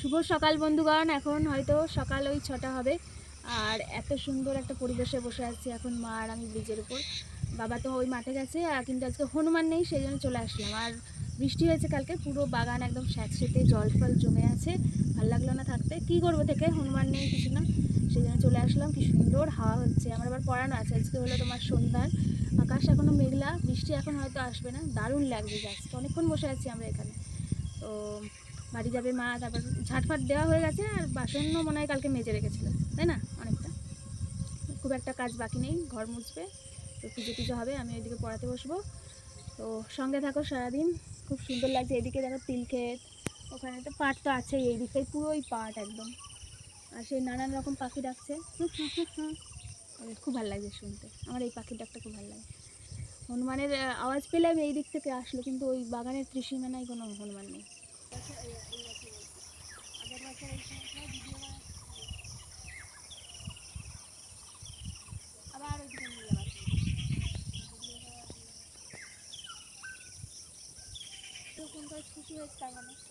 শুভ সকাল বন্ধুগণ এখন হয়তো সকাল ওই ছটা হবে। আর এত সুন্দর একটা পরিবেশে বসে আছি এখন মা আর আমি ব্রিজের উপর। বাবা তো ওই মাঠে গেছে, আর কিন্তু আজকে হনুমান নেই, সেই জন্য চলে আসলাম। আর বৃষ্টি হয়েছে কালকে, পুরো বাগান একদম স্যাঁতসেঁতে জল ফল জমে আছে। ভালো লাগল না থাকতে। কি করব থেকে? হনুমান নেই, কিছু না। সেই জন্য চলে আসলাম, কি সুন্দর হাওয়া হচ্ছে। আমার আবার পড়ানো আছে, আজকে হলো তোমার সন্ধ্যার আকাশ এখনও মেঘলা, বৃষ্টি এখন হয়তো আসবে না। দারুণ লাগবে আজকে অনেকক্ষণ বসে আছি আমরা এখানে। তো বাড়ি যাবে মা, তারপর ঝাটফাট দেওয়া হয়ে গেছে আর বাসনও মনে হয় কালকে মেজে রেখেছিল, তাই না? অনেকটা। খুব একটা কাজ বাকি নেই, ঘর মুছবে, তো পুজো টুজো হবে, আমি ওইদিকে পড়াতে বসবো। তো সঙ্গে থাকো সারাদিন, খুব সুন্দর লাগছে, এদিকে দেখো তিল ক্ষেত ওখানে তো পাট তো আছেই, এই দিকটাই পুরোই পাট একদম। আর সেই নানান রকম পাখি ডাকছে। খুব ভালো লাগছে শুনতে, আমার এই পাখির ডাকটা খুব ভালো লাগে। হনুমানের আওয়াজ পেলে আমি এই দিক থেকে আসলো, কিন্তু ওই বাগানের ত্রিসীমানায় কোনো হনুমান নেই।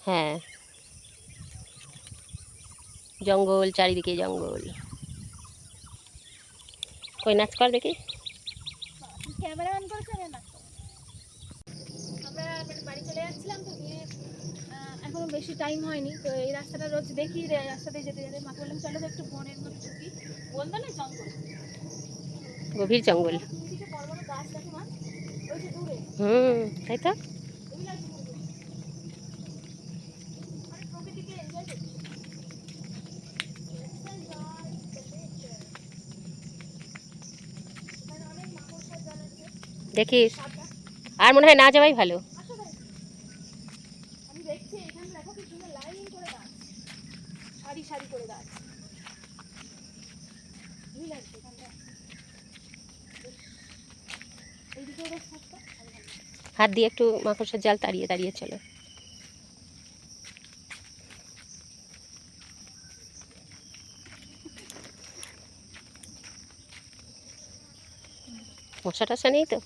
হ্যাঁ। জঙ্গল চারিদিকে জঙ্গল। কই নাচ কর দেখি। ক্যামেরা অন করেছে না আমরা মানে বাড়ি চলে যাচ্ছিলাম তো দিয়ে আহ, এখনও বেশি টাইম হয়নি। তো এই রাস্তাটা রোজ দেখি রাস্তাতে যেতে যেতে মাকে বললাম চলো একটু বনের মধ্যে ঢুকি। বলতো না জঙ্গল। গভীর জঙ্গল। হুম তাই তো। দেখিস। আর মনে হয় না যাওয়াই ভালো আসো ভাই। আমি দেখছি এখানে দেখো কি সুন্দর লাইন করে গাছ সারি করে হাত দিয়ে একটু মাকড়সার জাল তাড়িয়ে তাড়িয়ে চলো। মশা টশা নেই তো?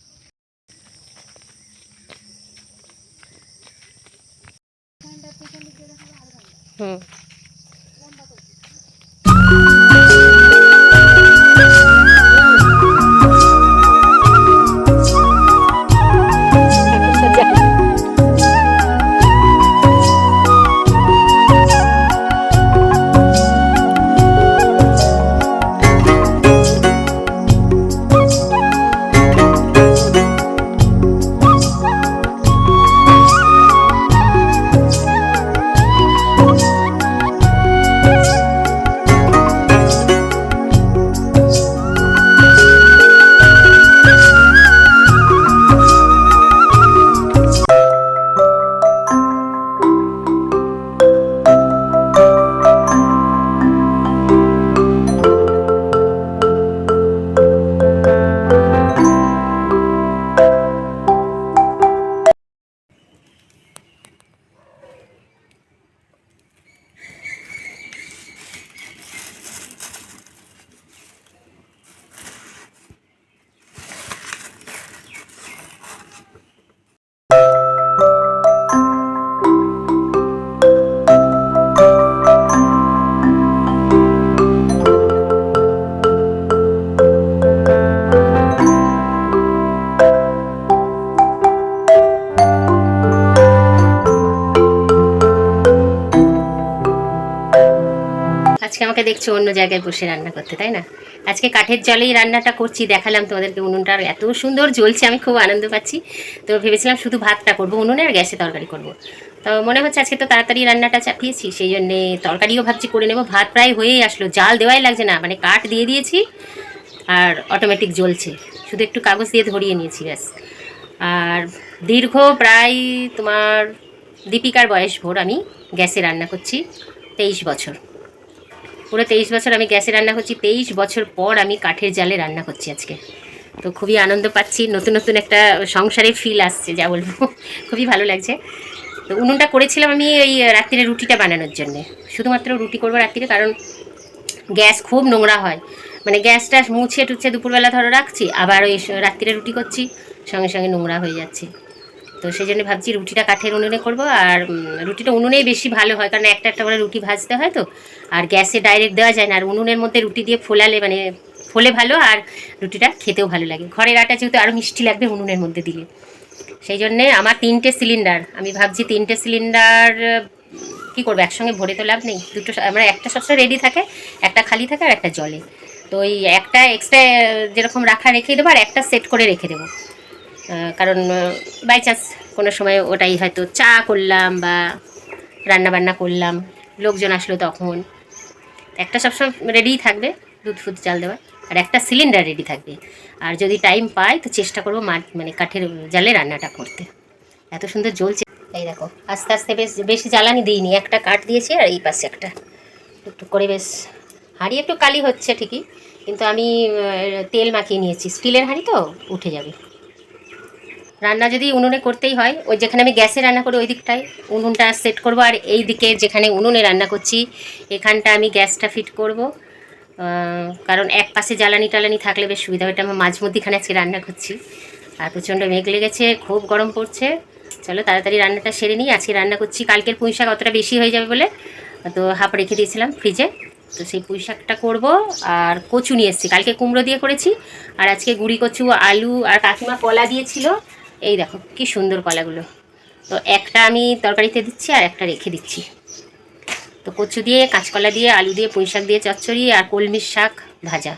আজকে আমাকে দেখছ অন্য জায়গায় বসে রান্না করতে, তাই না? আজকে কাঠের জলেই রান্নাটা করছি, দেখালাম তোমাদেরকে উনুনটা এত সুন্দর জ্বলছে, আমি খুব আনন্দ পাচ্ছি। তো ভেবেছিলাম শুধু ভাতটা করব উনুনে আর গ্যাসে তরকারি করব। তো মনে হচ্ছে আজকে তো তাড়াতাড়ি রান্নাটা চাপিয়েছি, সেই জন্যে তরকারিও ভাবছি করে নেব। ভাত প্রায় হয়েই আসলো, জাল দেওয়াই লাগছে না মানে কাঠ দিয়ে দিয়েছি আর অটোমেটিক জ্বলছে। শুধু একটু কাগজ দিয়ে ধরিয়ে নিয়েছি, ব্যাস। আর দীর্ঘ প্রায় তোমার দীপিকার বয়স ভোর আমি গ্যাসে রান্না করছি, তেইশ বছর। পুরো তেইশ বছর আমি গ্যাসে রান্না করছি, তেইশ বছর পর আমি কাঠের জালে রান্না করছি আজকে। তো খুবই আনন্দ পাচ্ছি, নতুন নতুন একটা সংসারে ফিল আসছে, যা বলব। খুবই ভালো লাগছে। তো উনুনটা করেছিলাম আমি এই রাত্রিরে রুটিটা বানানোর জন্যে। শুধুমাত্র রুটি করব রাত্রিরে, কারণ গ্যাস খুব নোংরা হয়। মানে গ্যাসটা মুছে টুছে দুপুরবেলা ধরো রাখছি, আবার ওই রাত্রিরে রুটি করছি, সঙ্গে সঙ্গে নোংরা হয়ে যাচ্ছে। তো সেই জন্য ভাবছি রুটিটা কাঠের উনুনে করব আর রুটিটা উনুনেই বেশি ভালো হয়, কারণ একটা একটা করে রুটি ভাজতে হয় তো। আর গ্যাসে ডাইরেক্ট দেওয়া যায় না, আর উনুনের মধ্যে রুটি দিয়ে ফোলালে মানে ফোলে ভালো আর রুটিটা খেতেও ভালো লাগে। ঘরের আটা যেহেতু আরও মিষ্টি লাগবে উনুনের মধ্যে দিলে। সেই জন্যে আমার তিনটে সিলিন্ডার আমি ভাবছি তিনটে সিলিন্ডার কি করব, একসঙ্গে ভরে তো লাভ নেই। দুটো আমরা একটা সবসময় রেডি থাকে, একটা খালি থাকে আর একটা জলে। তো ওই একটা এক্সট্রা যেরকম রাখা রেখে দেবো আর একটা সেট করে রেখে দেবো। কারণ বাই চান্স কোনো সময় ওটাই হয়তো চা করলাম বা রান্না বান্না করলাম, লোকজন আসলো তখন। একটা সবসময় রেডিই থাকবে, দুধ ফুদ চাল দেওয়ার। আর একটা সিলিন্ডার রেডি থাকবে। আর যদি টাইম পাই, তো চেষ্টা করব মানে কাঠের জালে রান্নাটা করতে। এত সুন্দর জ্বলছে। এই দেখো, আস্তে আস্তে বেশ, বেশি জ্বালানি দিইনি। একটা কাঠ দিয়েছি আর এই পাশে একটা। একটু করে বেশ, হাঁড়ি একটু কালি হচ্ছে ঠিকই, কিন্তু আমি তেল মাখিয়ে নিয়েছি। স্টিলের হাঁড়ি তো উঠে যাবে। রান্না যদি উনুনে করতেই হয়, ওই যেখানে আমি গ্যাসে রান্না করি ওই দিকটায় উনুনটা সেট করব, আর এই দিকে যেখানে উনুনে রান্না করছি, এখানটা আমি গ্যাসটা ফিট করব। কারণ এক পাশে জ্বালানি টালানি থাকলে বেশ সুবিধা হবে এটা আমার মাঝ মধ্যিখানে আজকে রান্না করছি। আর প্রচণ্ড মেঘ লেগেছে, খুব গরম পড়ছে। চলো তাড়াতাড়ি রান্নাটা সেরে নিই, আজকে রান্না করছি। কালকের পুঁই শাক অতটা বেশি হয়ে যাবে বলে, তো হাফ রেখে দিয়েছিলাম ফ্রিজে। তো সেই পুঁই শাকটা করব, আর কচু নিয়ে এসেছি। কালকে কুমড়ো দিয়ে করেছি, আর আজকে গুড়ি কচু, আলু, আর কাকিমা কলা দিয়েছিল। এই দেখো কি সুন্দর কলাগুলো। তো একটা আমি তরকারিতে দিচ্ছি আর একটা রেখে দিচ্ছি। তো কচু দিয়ে, কাঁচকলা দিয়ে, আলু দিয়ে, পুঁই শাক দিয়ে, চচ্চড়ি আর কলমির শাক ভাজা।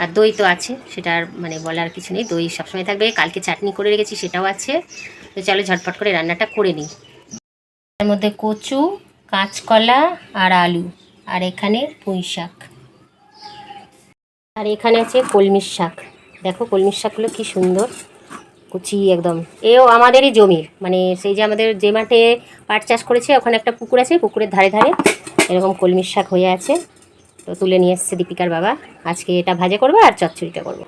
আর দই তো আছে, সেটা আর মানে বলার কিছু নেই। দই সবসময় থাকবে, কালকে চাটনি করে রেখেছি, সেটাও আছে। তো চলো ঝটপট করে রান্নাটা করে নিই। তার মধ্যে কচু, কাঁচকলা আর আলু, আর এখানে পুঁই শাক। আর এখানে আছে কলমির শাক। দেখো কলমির শাকগুলো কি সুন্দর। কুচি একদম। এও আমাদেরই জমির মানে সেই যে আমাদের যে মাঠে পাট চাষ করেছে, ওখানে একটা পুকুর আছে, পুকুরের ধারে ধারে এরকম কলমির শাক হয়ে আছে। তো তুলে নিয়ে এসছে দীপিকার বাবা। আজকে এটা ভাজা করব আর চচ্চড়িটা করব।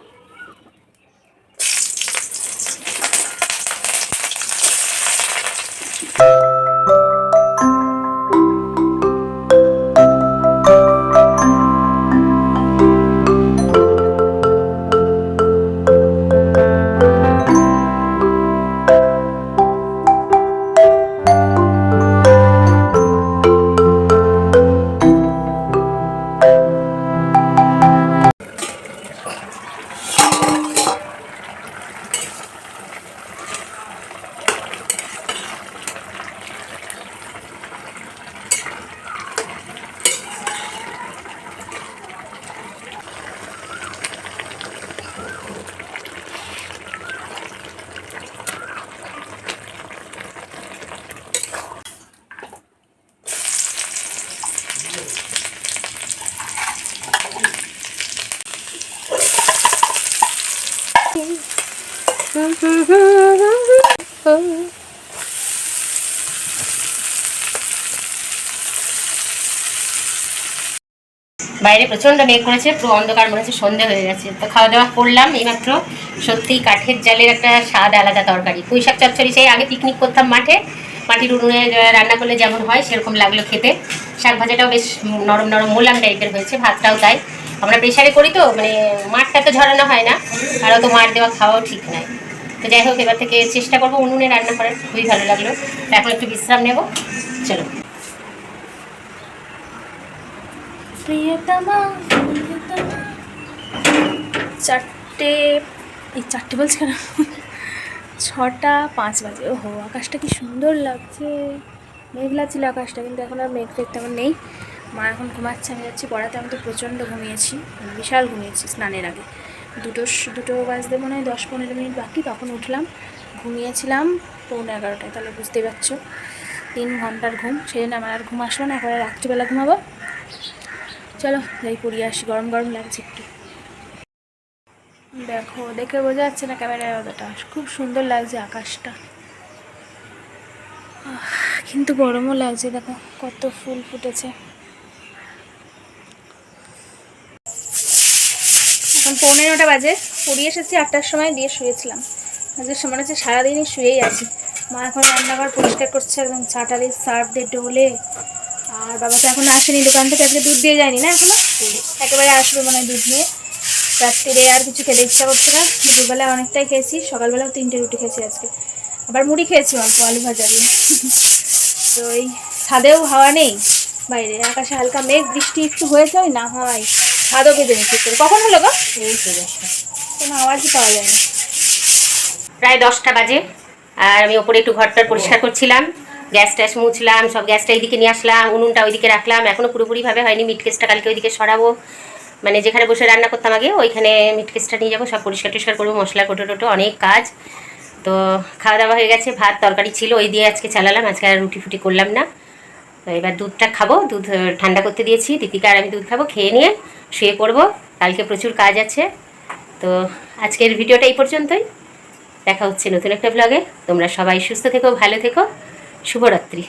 বাইরে প্রচণ্ড মেঘ করেছে, পুরো অন্ধকার মনে হচ্ছে সন্ধে হয়ে গেছে। তো খাওয়া দাওয়া করলাম এইমাত্র। সত্যিই কাঠের জালের একটা স্বাদ আলাদা তরকারি। পুঁই শাক চচ্চড়ি সেই আগে পিকনিক করতাম মাঠে। মাটির উনুনে রান্না করলে যেমন হয়, সেরকম লাগল খেতে। শাক ভাজাটাও বেশ নরম নরম মোলাম টাইপের হয়েছে, ভাতটাও তাই। আমরা প্রেশারে করি তো মানে মাঠটা তো ঝরানো হয় না, আর অত মার দেওয়া খাওয়াও ঠিক নয় তো যাই হোক, এবার থেকে চেষ্টা করব উনুনে রান্না করার, খুবই ভালো লাগল। এখন একটু বিশ্রাম নেব, চলো। চারটে, এই চারটে বলছি কেন? ছটা পাঁচ বাজে। ওহো, আকাশটা কি সুন্দর লাগছে। মেঘলা ছিল আকাশটা, কিন্তু এখন আর মেঘ ফেঘ তেমন নেই। মা এখন ঘুমাচ্ছে, আমি যাচ্ছি পড়াতে, আমি তো প্রচণ্ড ঘুমিয়েছি মানে বিশাল ঘুমিয়েছি স্নানের আগে। দুটো দুটো বাজতে মনে হয় দশ পনেরো মিনিট বাকি, তখন উঠলাম, ঘুমিয়েছিলাম পৌনে এগারোটায়, তাহলে বুঝতেই পারছ। তিন ঘণ্টার ঘুম সেই জন্য আমার আর ঘুম আসলো না একবারে রাত্রিবেলা ঘুমাবো। চলো, যাই পড়িয়ে আসি, গরম গরম লাগছে একটু। দেখো, দেখে বোঝা যাচ্ছে না ক্যামেরায় অতটা, খুব সুন্দর লাগছে আকাশটা। কিন্তু গরমও লাগছে, দেখো, কত ফুল ফুটেছে। পৌনে নটা বাজে। পড়িয়ে এসেছি, আটটার সময় দিয়ে শুয়েছিলাম। আজকে মনে হচ্ছে সারাদিনই শুয়েই আছি। মা এখন রান্নাঘর পরিষ্কার করছে, একদম চাটা দিয়ে সার্ফ, দিয়ে ডোলে আর বাবা তো এখন আসেনি, দোকান থেকে আজকে দুধ দিয়ে যায়নি না এখনও? একেবারে আসবে মনে দুধ নিয়ে। রাত্রিরে আর কিছু খেতে ইচ্ছা করছে না। দুপুরবেলা অনেকটাই খেয়েছি, সকালবেলাও তিনটে রুটি খেয়েছি আজকে। আবার মুড়ি খেয়েছি অল্প, আলু ভাজা দিয়ে। তো এই ছাদেও হাওয়া নেই বাইরে, আকাশে হালকা মেঘ, বৃষ্টি একটু হয়েছে, ওই না হয় ছাদও বেঁধে করে। কখন হলো গো? কোনো আওয়াজই পাওয়া যায় না। প্রায় দশটা বাজে আর আমি ওপরে একটু ঘরটার পরিষ্কার করছিলাম গ্যাস ট্যাস মুছলাম সব গ্যাসটা এইদিকে নিয়ে আসলাম উনুনটা ওইদিকে রাখলাম এখনও পুরোপুরিভাবে হয়নি মিট কেসটা কালকে ওইদিকে সরাবো। মানে যেখানে বসে রান্না করতাম আগে ওইখানে মিট কেসটা নিয়ে যাব সব পরিষ্কার টরিষ্কার করব মশলা কোটো টোটো অনেক কাজ। তো খাওয়া দাওয়া হয়ে গেছে ভাত তরকারি ছিল ওই দিয়ে আজকে চালালাম আজকে আর রুটি ফুটি করলাম না। তো এবার দুধটা খাব দুধ ঠান্ডা করতে দিয়েছি দীপিকা আর আমি দুধ খাব খেয়ে নিয়ে শুয়ে পড়ব। কালকে প্রচুর কাজ আছে। তো আজকের ভিডিওটা এই পর্যন্তই। দেখা হচ্ছে নতুন একটা ব্লগে তোমরা সবাই সুস্থ থেকো, ভালো থেকো। শুভরাত্রি।